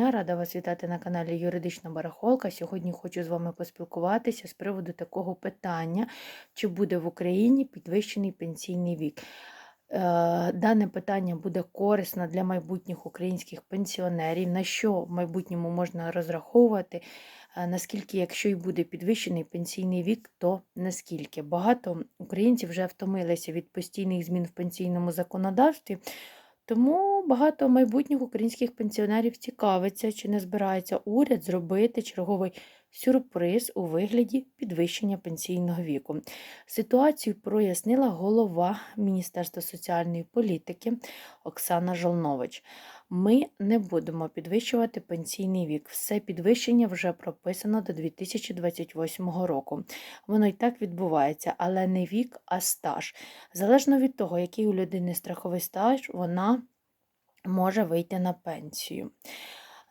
Я рада вас вітати на каналі Юридична Барахолка. Сьогодні хочу з вами поспілкуватися з приводу такого питання, чи буде в Україні підвищений пенсійний вік. Е, Дане питання буде корисно для майбутніх українських пенсіонерів, на що в майбутньому можна розраховувати, е, наскільки, якщо й буде підвищений пенсійний вік, то наскільки. Багато українців вже втомилися від постійних змін в пенсійному законодавстві. Тому багато майбутніх українських пенсіонерів цікавиться, чи не збирається уряд зробити черговий сюрприз у вигляді підвищення пенсійного віку. Ситуацію прояснила голова Міністерства соціальної політики Оксана Жолнович. Ми не будемо підвищувати пенсійний вік. Все підвищення вже прописано до 2028 року. Воно і так відбувається, але не вік, а стаж. Залежно від того, який у людини страховий стаж, вона може вийти на пенсію.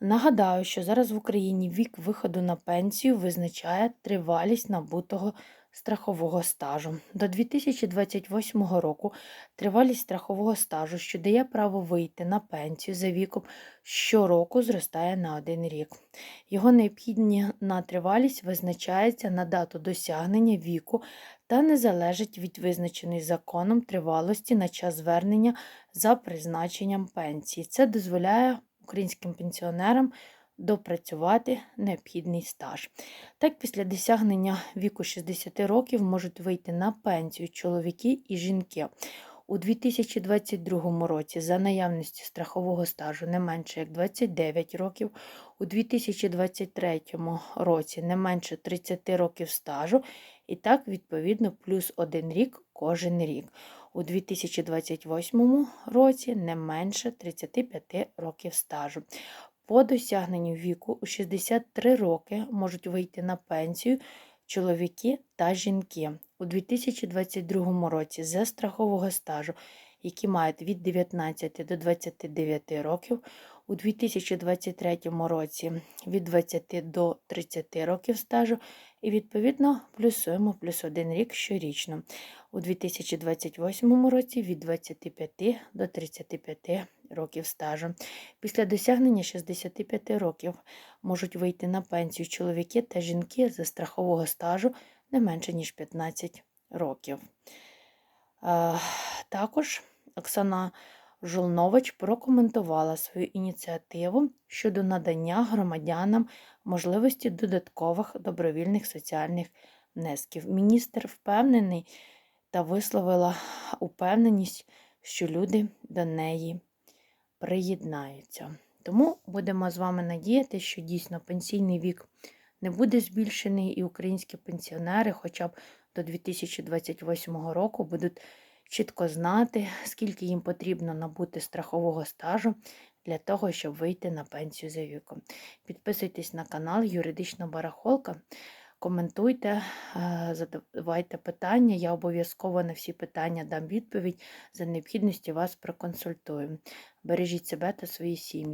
Нагадаю, що зараз в Україні вік виходу на пенсію визначає тривалість набутого страхового стажу. До 2028 року тривалість страхового стажу, що дає право вийти на пенсію за віком, щороку зростає на один рік. Його необхідна тривалість визначається на дату досягнення віку та не залежить від визначеної законом тривалості на час звернення за призначенням пенсії. Це дозволяє українським пенсіонерам допрацювати необхідний стаж. Так, після досягнення віку 60 років можуть вийти на пенсію чоловіки і жінки. У 2022 році за наявності страхового стажу не менше як 29 років, у 2023 році не менше 30 років стажу, і так, відповідно, плюс один рік кожен рік. У 2028 році не менше 35 років стажу. По досягненню віку у 63 роки можуть вийти на пенсію чоловіки та жінки. У 2022 році за страхового стажу, які мають від 19 до 29 років, у 2023 році від 20 до 30 років стажу, і, відповідно, плюсуємо плюс один рік щорічно. У 2028 році від 25 до 35 років стажу. Після досягнення 65 років можуть вийти на пенсію чоловіки та жінки за страхового стажу не менше, ніж 15 років. Також Оксана Жолнович прокоментувала свою ініціативу щодо надання громадянам можливості додаткових добровільних соціальних внесків. Міністр впевнений та висловила упевненість, що люди до неї приєднаються. Тому будемо з вами надіяти, що дійсно пенсійний вік не буде збільшений, і українські пенсіонери, хоча б до 2028 року, будуть чітко знати, скільки їм потрібно набути страхового стажу для того, щоб вийти на пенсію за віком. Підписуйтесь на канал Юридична Барахолка. Коментуйте, е, задавайте питання. Я обов'язково на всі питання дам відповідь. За необхідності вас проконсультую. Бережіть себе та свої сім'ї.